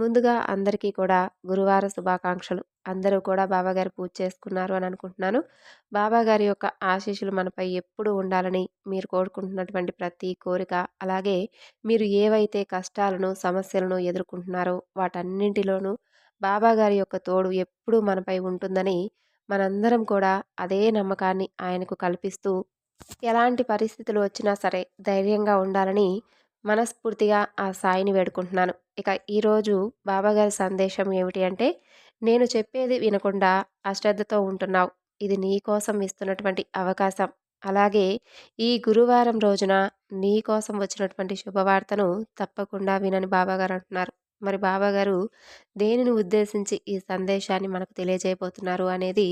ముందుగా అందరికీ కూడా గురువార శుభాకాంక్షలు. అందరూ కూడా బాబాగారు పూజ చేసుకున్నారు అని అనుకుంటున్నాను. బాబాగారి యొక్క ఆశీస్సులు మనపై ఎప్పుడు ఉండాలని మీరు కోరుకుంటున్నటువంటి ప్రతి కోరిక అలాగే మీరు ఏవైతే కష్టాలను సమస్యలను ఎదుర్కొంటున్నారో వాటన్నింటిలోనూ బాబాగారి యొక్క తోడు ఎప్పుడూ మనపై ఉంటుందని మనందరం కూడా అదే నమ్మకాన్ని ఆయనకు కల్పిస్తూ ఎలాంటి పరిస్థితులు వచ్చినా సరే ధైర్యంగా ఉండాలని మనస్ఫూర్తిగా ఆ సాయిని వేడుకుంటున్నాను. ఇక ఈరోజు బాబాగారి సందేశం ఏమిటి అంటే నేను చెప్పేది వినకుండా అశ్రద్ధతో ఉంటున్నావు. ఇది నీ కోసం ఇస్తున్నటువంటి అవకాశం. అలాగే ఈ గురువారం రోజున నీ కోసం వచ్చినటువంటి శుభవార్తను తప్పకుండా వినని బాబాగారు అంటున్నారు. మరి బాబాగారు దేనిని ఉద్దేశించి ఈ సందేశాన్ని మనకు తెలియజేయబోతున్నారు అనేది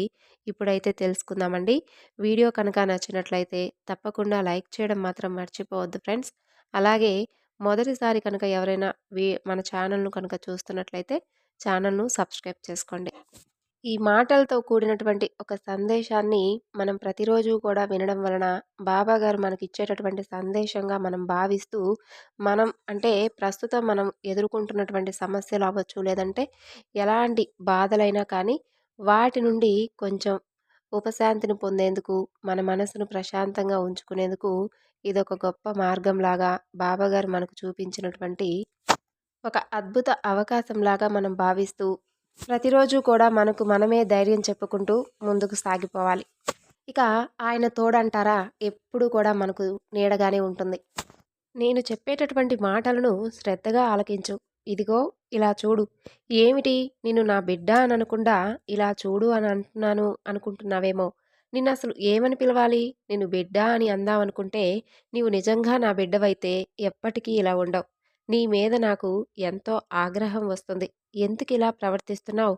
ఇప్పుడైతే తెలుసుకుందామండి. వీడియో కనుక నచ్చినట్లయితే తప్పకుండా లైక్ చేయడం మాత్రం మర్చిపోవద్దు ఫ్రెండ్స్. అలాగే మొదటిసారి కనుక ఎవరైనా మన ఛానల్ను కనుక చూస్తున్నట్లయితే ఛానల్ను సబ్స్క్రైబ్ చేసుకోండి. ఈ మాటలతో కూడినటువంటి ఒక సందేశాన్ని మనం ప్రతిరోజు కూడా వినడం వలన బాబా గారు మనకి ఇచ్చేటటువంటి సందేశంగా మనం భావిస్తూ మనం అంటే ప్రస్తుతం మనం ఎదుర్కొంటున్నటువంటి సమస్యలు అవ్వచ్చు లేదంటే ఎలాంటి బాధలైనా కానీ వాటి నుండి కొంచెం ఉపశాంతిని పొందేందుకు మన మనసును ప్రశాంతంగా ఉంచుకునేందుకు ఇదొక గొప్ప మార్గంలాగా బాబాగారు మనకు చూపించినటువంటి ఒక అద్భుత అవకాశంలాగా మనం భావిస్తూ ప్రతిరోజు కూడా మనకు మనమే ధైర్యం చెప్పుకుంటూ ముందుకు సాగిపోవాలి. ఇక ఆయన తోడంటారా? ఎప్పుడు కూడా మనకు నీడగానే ఉంటుంది. నేను చెప్పేటటువంటి మాటలను శ్రద్ధగా ఆలకించు. ఇదిగో ఇలా చూడు. ఏమిటి? నిన్ను నా బిడ్డ అని అనకుండా ఇలా చూడు అని అంటున్నాను అనుకుంటున్నావేమో. నిన్ను అసలు ఏమని పిలవాలి? నిన్ను బిడ్డ అని అందామనుకుంటే నీవు నిజంగా నా బిడ్డవైతే ఎప్పటికీ ఇలా ఉండవు. నీ మీద నాకు ఎంతో ఆగ్రహం వస్తుంది. ఎందుకు ఇలా ప్రవర్తిస్తున్నావు?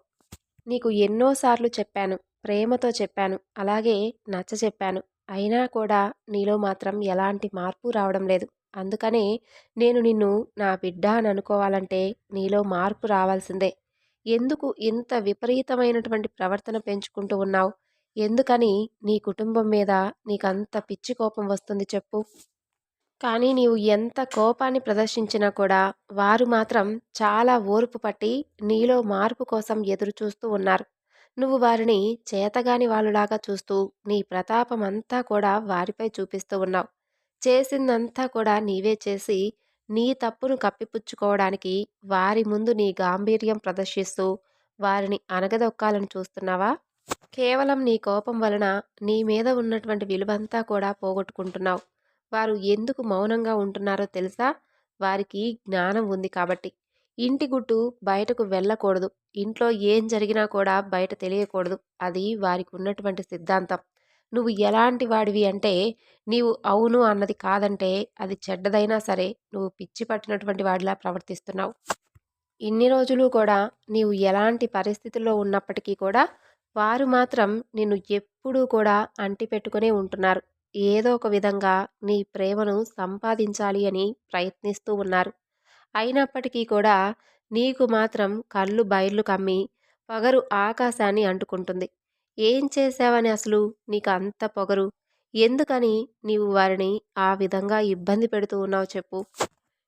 నీకు ఎన్నోసార్లు చెప్పాను ప్రేమతో చెప్పాను అలాగే నచ్చ చెప్పాను అయినా కూడా నీలో మాత్రం ఎలాంటి మార్పు రావడం లేదు. అందుకనే నేను నిన్ను నా బిడ్డ అని అనుకోవాలంటే నీలో మార్పు రావాల్సిందే. ఎందుకు ఇంత విపరీతమైనటువంటి ప్రవర్తన పెంచుకుంటూ ఉన్నావు? ఎందుకని నీ కుటుంబం మీద నీకంత పిచ్చి కోపం వస్తుంది చెప్పు. కానీ నీవు ఎంత కోపాన్ని ప్రదర్శించినా కూడా వారు మాత్రం చాలా ఓర్పు పట్టి నీలో మార్పు కోసం ఎదురు చూస్తూ ఉన్నారు. నువ్వు వారిని చేతగాని వాళ్ళులాగా చూస్తూ నీ ప్రతాపం అంతా కూడా వారిపై చూపిస్తూ ఉన్నావు. చేసిందంతా కూడా నీవే చేసి నీ తప్పును కప్పిపుచ్చుకోవడానికి వారి ముందు నీ గాంభీర్యం ప్రదర్శిస్తూ వారిని అనగదొక్కాలని చూస్తున్నావా? కేవలం నీ కోపం వలన నీ మీద ఉన్నటువంటి విలువంతా కూడా పోగొట్టుకుంటున్నావు. వారు ఎందుకు మౌనంగా ఉంటున్నారో తెలుసా? వారికి జ్ఞానం ఉంది కాబట్టి. ఇంటి గుట్టు బయటకు వెళ్ళకూడదు. ఇంట్లో ఏం జరిగినా కూడా బయట తెలియకూడదు. అది వారికి ఉన్నటువంటి సిద్ధాంతం. నువ్వు ఎలాంటి వాడివి అంటే నీవు అవును అన్నది కాదంటే అది చెడ్డదైనా సరే నువ్వు పిచ్చి పట్టినటువంటి వాడిలా ప్రవర్తిస్తున్నావు. ఇన్ని రోజులు కూడా నీవు ఎలాంటి పరిస్థితుల్లో ఉన్నప్పటికీ కూడా వారు మాత్రం నిన్ను ఎప్పుడూ కూడా అంటిపెట్టుకునే ఉంటున్నారు. ఏదో ఒక విధంగా నీ ప్రేమను సంపాదించాలి అని ప్రయత్నిస్తూ ఉన్నారు. అయినప్పటికీ కూడా నీకు మాత్రం కళ్ళు బయళ్ళు కమ్మి పగరు ఆకాశాన్ని అంటుకుంటుంది. ఏం చేశావని అసలు నీకు అంత పొగరు? ఎందుకని నీవు వారిని ఆ విధంగా ఇబ్బంది పెడుతూ ఉన్నావు చెప్పు.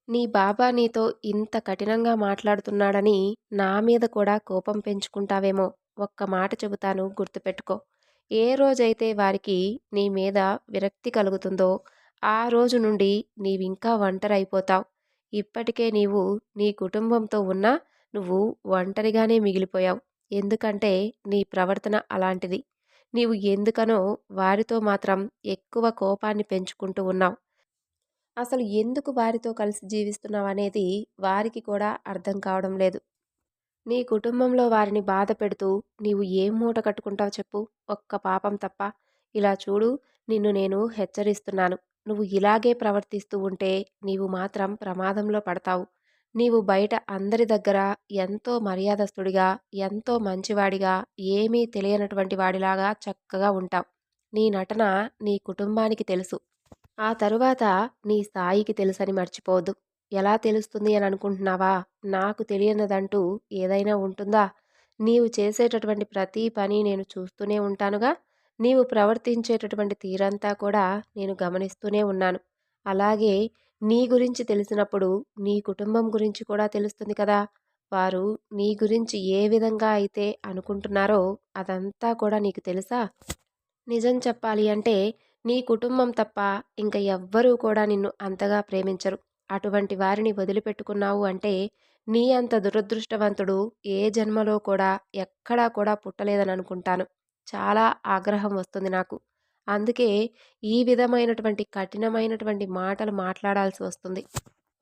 నీ బాబా నీతో ఇంత కఠినంగా మాట్లాడుతున్నాడని నా మీద కూడా కోపం పెంచుకుంటావేమో. ఒక్క మాట చెబుతాను గుర్తుపెట్టుకో. ఏ రోజైతే వారికి నీ మీద విరక్తి కలుగుతుందో ఆ రోజు నుండి నీవింకా ఒంటరైపోతావు. ఇప్పటికే నీవు నీ కుటుంబంతో ఉన్నా నువ్వు ఒంటరిగానే మిగిలిపోయావు. ఎందుకంటే నీ ప్రవర్తన అలాంటిది. నీవు ఎందుకనో వారితో మాత్రం ఎక్కువ కోపాన్ని పెంచుకుంటూ ఉన్నావు. అసలు ఎందుకు వారితో కలిసి జీవిస్తున్నావు అనేది వారికి కూడా అర్థం కావడం లేదు. నీ కుటుంబంలో వారిని బాధ పెడుతూ నీవు ఏం మూట కట్టుకుంటావు చెప్పు. ఒక్క పాపం తప్ప. ఇలా చూడు నిన్ను నేను హెచ్చరిస్తున్నాను. నువ్వు ఇలాగే ప్రవర్తిస్తూ ఉంటే నీవు మాత్రం ప్రమాదంలో పడతావు. నీవు బయట అందరి దగ్గర ఎంతో మర్యాదస్తుడిగా ఎంతో మంచివాడిగా ఏమీ తెలియనటువంటి వాడిలాగా చక్కగా ఉంటావు నీ నటన నీ కుటుంబానికి తెలుసు ఆ తరువాత నీ స్థాయికి తెలుసని మర్చిపోవద్దు ఎలా తెలుస్తుంది అని అనుకుంటున్నావా? నాకు తెలియనిదంటూ ఏదైనా ఉంటుందా? నీవు చేసేటటువంటి ప్రతి పని నేను చూస్తూనే ఉంటానుగా. నీవు ప్రవర్తించేటటువంటి తీరంతా కూడా నేను గమనిస్తూనే ఉన్నాను. అలాగే నీ గురించి తెలిసినప్పుడు నీ కుటుంబం గురించి కూడా తెలుస్తుంది కదా! వారు నీ గురించి ఏ విధంగా అయితే అనుకుంటున్నారో అదంతా కూడా నీకు తెలుసా? నిజం చెప్పాలి అంటే నీ కుటుంబం తప్ప ఇంకా ఎవ్వరూ కూడా నిన్ను అంతగా ప్రేమించరు. అటువంటి వారిని వదిలిపెట్టుకున్నావు అంటే నీ అంత దురదృష్టవంతుడు ఏ జన్మలో కూడా ఎక్కడా కూడా పుట్టలేదని అనుకుంటాను. చాలా ఆగ్రహం వస్తుంది నాకు. అందుకే ఈ విధమైనటువంటి కఠినమైనటువంటి మాటలు మాట్లాడాల్సి వస్తుంది.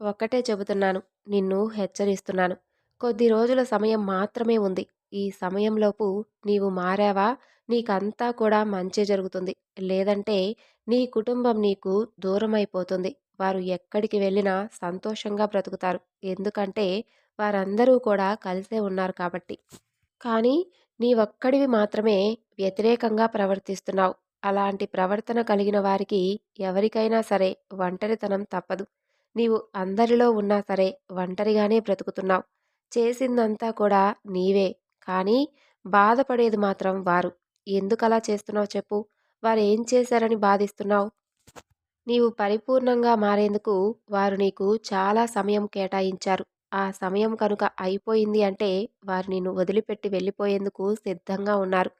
ఒక్కటే చెబుతున్నాను. నిన్ను హెచ్చరిస్తున్నాను. కొద్ది రోజుల సమయం మాత్రమే ఉంది. ఈ సమయంలోపు నీవు మారావా నీకంతా కూడా మంచి జరుగుతుంది. లేదంటే నీ కుటుంబం నీకు దూరమైపోతుంది. వారు ఎక్కడికి వెళ్ళినా సంతోషంగా బ్రతుకుతారు. ఎందుకంటే వారందరూ కూడా కలిసే ఉన్నారు కాబట్టి. కానీ నీవొక్కడివి మాత్రమే వ్యతిరేకంగా ప్రవర్తిస్తున్నావు. అలాంటి ప్రవర్తన కలిగిన వారికి ఎవరికైనా సరే ఒంటరితనం తప్పదు. నీవు అందరిలో ఉన్నా సరే ఒంటరిగానే బ్రతుకుతున్నావు. చేసిందంతా కూడా నీవే. కానీ బాధపడేది మాత్రం వారు. ఎందుకలా చేస్తున్నావు చెప్పు? వారు ఏం చేశారని బాధిస్తున్నావు? నీవు పరిపూర్ణంగా మారేందుకు వారు నీకు చాలా సమయం కేటాయించారు. ఆ సమయం కనుక అయిపోయింది అంటే వారు నిన్ను వదిలిపెట్టి వెళ్ళిపోయేందుకు సిద్ధంగా ఉన్నారు.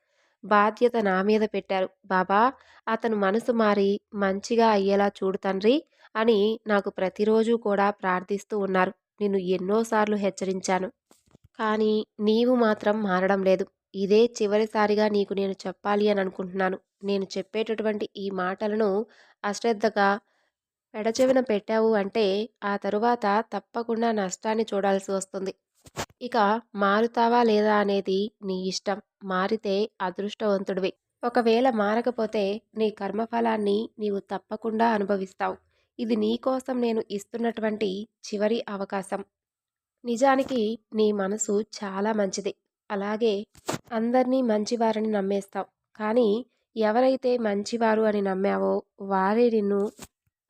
బాధ్యత నా మీద పెట్టారు. బాబా అతను మనసు మారి మంచిగా అయ్యేలా చూడు తండ్రి అని నాకు ప్రతిరోజు కూడా ప్రార్థిస్తూ ఉన్నారు. నిన్ను ఎన్నోసార్లు హెచ్చరించాను. కానీ నీవు మాత్రం మారడం లేదు. ఇదే చివరిసారిగా నీకు నేను చెప్పాలి అని అనుకుంటున్నాను. నేను చెప్పేటటువంటి ఈ మాటలను అశ్రద్ధగా పెడచెవిన పెట్టావు అంటే ఆ తరువాత తప్పకుండా నష్టాన్ని చూడాల్సి వస్తుంది. ఇక మారుతావా లేదా అనేది నీ ఇష్టం. మారితే అదృష్టవంతుడివి. ఒకవేళ మారకపోతే నీ కర్మఫలాన్ని నీవు తప్పకుండా అనుభవిస్తావు. ఇది నీకోసం నేను ఇస్తున్నటువంటి చివరి అవకాశం. నిజానికి నీ మనసు చాలా మంచిది. అలాగే అందరినీ మంచివారని నమ్మేస్తావు. కానీ ఎవరైతే మంచివారు అని నమ్మావో వారే నిన్ను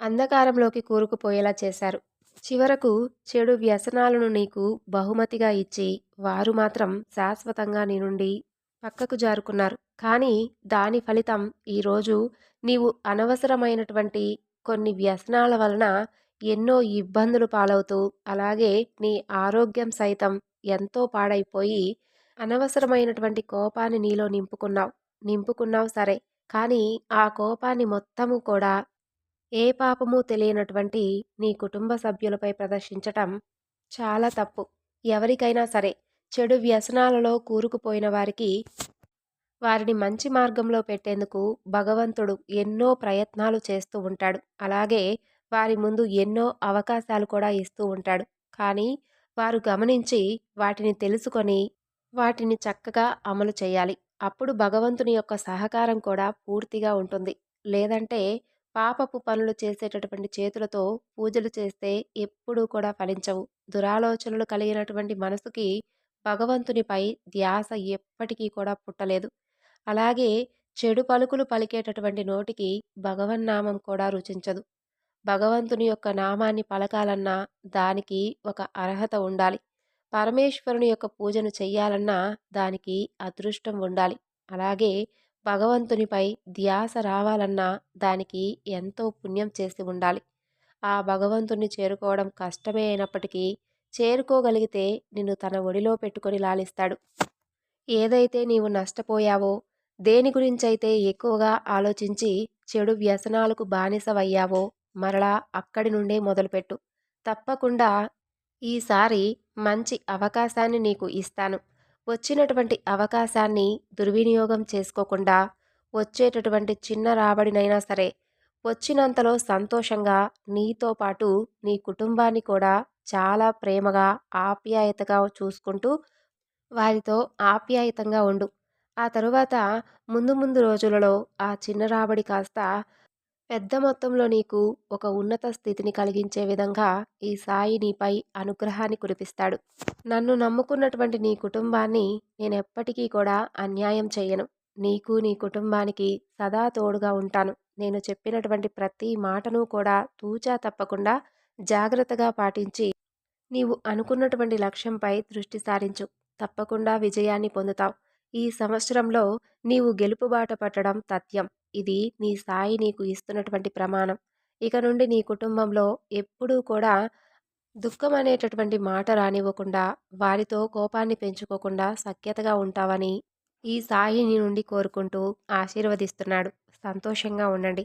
అంధకారంలోకి కూరుకుపోయేలా చేశారు. చివరకు చెడు వ్యసనాలను నీకు బహుమతిగా ఇచ్చి వారు మాత్రం శాశ్వతంగా నీ నుండి పక్కకు జారుకున్నారు. కానీ దాని ఫలితం ఈరోజు నీవు అనవసరమైనటువంటి కొన్ని వ్యసనాల వలన ఎన్నో ఇబ్బందులు పాలవుతూ అలాగే నీ ఆరోగ్యం సైతం ఎంతో పాడైపోయి అనవసరమైనటువంటి కోపాన్ని నీలో నింపుకున్నావు. నింపుకున్నావు సరే. కానీ ఆ కోపాన్ని మొత్తము కూడా ఏ పాపము తెలియనటువంటి నీ కుటుంబ సభ్యులపై ప్రదర్శించటం చాలా తప్పు. ఎవరికైనా సరే చెడు వ్యసనాలలో కూరుకుపోయిన వారికి వారిని మంచి మార్గంలో పెట్టేందుకు భగవంతుడు ఎన్నో ప్రయత్నాలు చేస్తూ ఉంటాడు. అలాగే వారి ముందు ఎన్నో అవకాశాలు కూడా ఇస్తూ ఉంటాడు. కానీ వారు గమనించి వాటిని తెలుసుకొని వాటిని చక్కగా అమలు చేయాలి. అప్పుడు భగవంతుని యొక్క సహకారం కూడా పూర్తిగా ఉంటుంది. లేదంటే పాపపు పనులు చేసేటటువంటి చేతులతో పూజలు చేస్తే ఎప్పుడూ కూడా ఫలించవు. దురాలోచనలు కలిగినటువంటి మనసుకి భగవంతునిపై ధ్యాస ఎప్పటికీ కూడా పుట్టలేదు. అలాగే చెడు పలుకులు పలికేటటువంటి నోటికి భగవన్నామం కూడా రుచించదు. భగవంతుని యొక్క నామాన్ని పలకాలన్నా దానికి ఒక అర్హత ఉండాలి. పరమేశ్వరుని యొక్క పూజను చెయ్యాలన్నా దానికి అదృష్టం ఉండాలి. అలాగే భగవంతునిపై ధ్యాస రావాలన్నా దానికి ఎంతో పుణ్యం చేసి ఉండాలి. ఆ భగవంతుణ్ణి చేరుకోవడం కష్టమే అయినప్పటికీ చేరుకోగలిగితే నిన్ను తన ఒడిలో పెట్టుకొని లాలిస్తాడు. ఏదైతే నీవు నష్టపోయావో, దేని గురించైతే ఎక్కువగా ఆలోచించి చెడు వ్యసనాలకు బానిసవయ్యావో మరలా అక్కడి నుండే మొదలుపెట్టు. తప్పకుండా ఈసారి మంచి అవకాశాన్ని నీకు ఇస్తాను. వచ్చినటువంటి అవకాశాన్ని దుర్వినియోగం చేసుకోకుండా వచ్చేటటువంటి చిన్న రాబడినైనా సరే వచ్చినంతలో సంతోషంగా నీతో పాటు నీ కుటుంబాన్ని కూడా చాలా ప్రేమగా ఆప్యాయతగా చూసుకుంటూ వారితో ఆప్యాయతంగా ఉండు. ఆ తరువాత ముందు ముందు రోజులలో ఆ చిన్న రాబడి కాస్త పెద్ద మొత్తంలో నీకు ఒక ఉన్నత స్థితిని కలిగించే విధంగా ఈ సాయి నీపై అనుగ్రహాన్ని కురిపిస్తాడు. నన్ను నమ్ముకున్నటువంటి నీ కుటుంబాన్ని నేను ఎప్పటికీ కూడా అన్యాయం చేయను నీకు నీ కుటుంబానికి సదా తోడుగా ఉంటాను. నేను చెప్పినటువంటి ప్రతి మాటను కూడా తూచా తప్పకుండా జాగ్రత్తగా పాటించి నీవు అనుకున్నటువంటి లక్ష్యంపై దృష్టి సారించు తప్పకుండా విజయాన్ని పొందుతావు ఈ సంవత్సరంలో నీవు గెలుపుబాట పట్టడం తథ్యం. ఇది నీ సాయి నీకు ఇస్తున్నటువంటి ప్రమాణం. ఇక నుండి నీ కుటుంబంలో ఎప్పుడూ కూడా దుఃఖం అనేటటువంటి మాట రానివ్వకుండా వారితో కోపాన్ని పెంచుకోకుండా సఖ్యతగా ఉంటావని ఈ సాయి నీ నుండి కోరుకుంటూ ఆశీర్వదిస్తున్నాడు. సంతోషంగా ఉండండి.